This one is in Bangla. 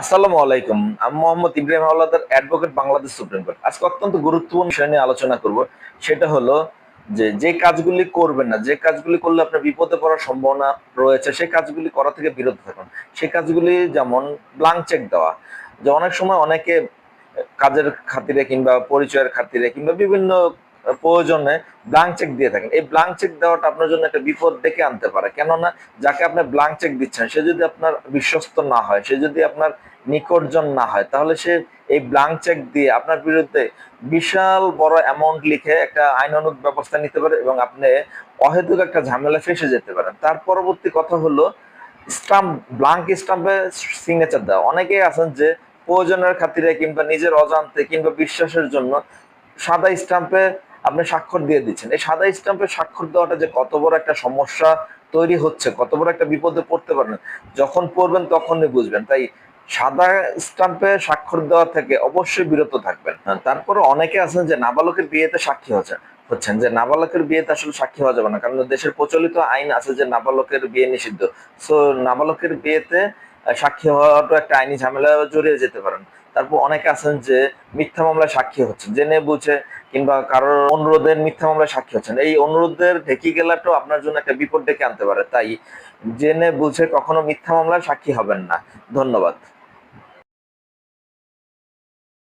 আসসালামু আলাইকুম। আমি মোহাম্মদ ইব্রাহিম আল্লাহর অ্যাডভোকেট বাংলাদেশ সুপ্রিম কোর্ট। আজকে অত্যন্ত গুরুত্বপূর্ণ বিষয় নিয়ে আলোচনা করব। সেটা হলো যে যে কাজগুলি করবেন না, যে কাজগুলি করলে আপনার বিপদে পড়ার সম্ভাবনা রয়েছে, সেই কাজগুলি করা থেকে বিরত থাকুন। সেই কাজগুলি যেমন ব্লাঙ্ক চেক দেওয়া, যে অনেক সময় অনেকে কাজের খাতিরে কিংবা পরিচয়ের খাতিরে কিংবা বিভিন্ন প্রয়োজনে ব্লাঙ্ক চেক দিয়ে থাকেন। এই ব্লাঙ্ক চেক দেওয়াটা আপনার জন্য একটা বিপদ ডেকে আনতে পারে। কেননা যাকে আপনি ব্লাঙ্ক চেক দিচ্ছেন, সে যদি আপনার বিশ্বস্ত না হয়, সে যদি আপনার নিকটজন না হয়, তাহলে সে এই ব্লাঙ্ক চেক দিয়ে আপনার বিরুদ্ধে বিশাল বড় অ্যামাউন্ট লিখে একটা আইনানুগ ব্যবস্থা নিতে পারে এবং আপনি অহেতুক একটা ঝামেলা ফেসে যেতে পারেন। তার পরবর্তী কথা হলো স্টাম্প ব্লাঙ্ক স্টাম্পে সিগনেচার দেওয়া। অনেকেই আছেন যে প্রয়োজনের খাতিরে কিংবা নিজের অজান্তে কিংবা বিশ্বাসের জন্য সাদা স্টাম্পে আপনি স্বাক্ষর দিয়ে দিচ্ছেন। এই সাদা স্টাম্পে স্বাক্ষর দেওয়াটা যে কত বড় একটা সমস্যা তৈরি হচ্ছে কত বড় একটা বিপদে পড়তে পারেন যখন পড়বেন তখনই বুঝবেন। তাই সাদা স্টাম্পে স্বাক্ষর দেওয়া থেকে অবশ্যই বিরত থাকবেন। হ্যাঁ, তারপরে অনেকে আছেন যে নাবালকের বিয়েতে সাক্ষী হচ্ছেন হচ্ছেন যে নাবালকের বিয়েতে আসলে সাক্ষী হওয়া যাবে না কারণ দেশের প্রচলিত আইন আছে যে নাবালকের বিয়ে নিষিদ্ধ। সো নাবালকের বিয়েতে সাক্ষী হওয়াটা একটা আইনি ঝামেলা জড়িয়ে যেতে পারেন। তারপর অনেকে আছেন যে মিথ্যা মামলায় সাক্ষী হচ্ছে জেনে বুঝে কিংবা কারোর অনুরোধের মিথ্যা মামলায় সাক্ষী হচ্ছেন। এই অনুরোধের ঢেকি গেলাটাও আপনার জন্য একটা বিপদ ডেকে আনতে পারে। তাই জেনে বুঝে কখনো মিথ্যা মামলায় সাক্ষী হবেন না। ধন্যবাদ।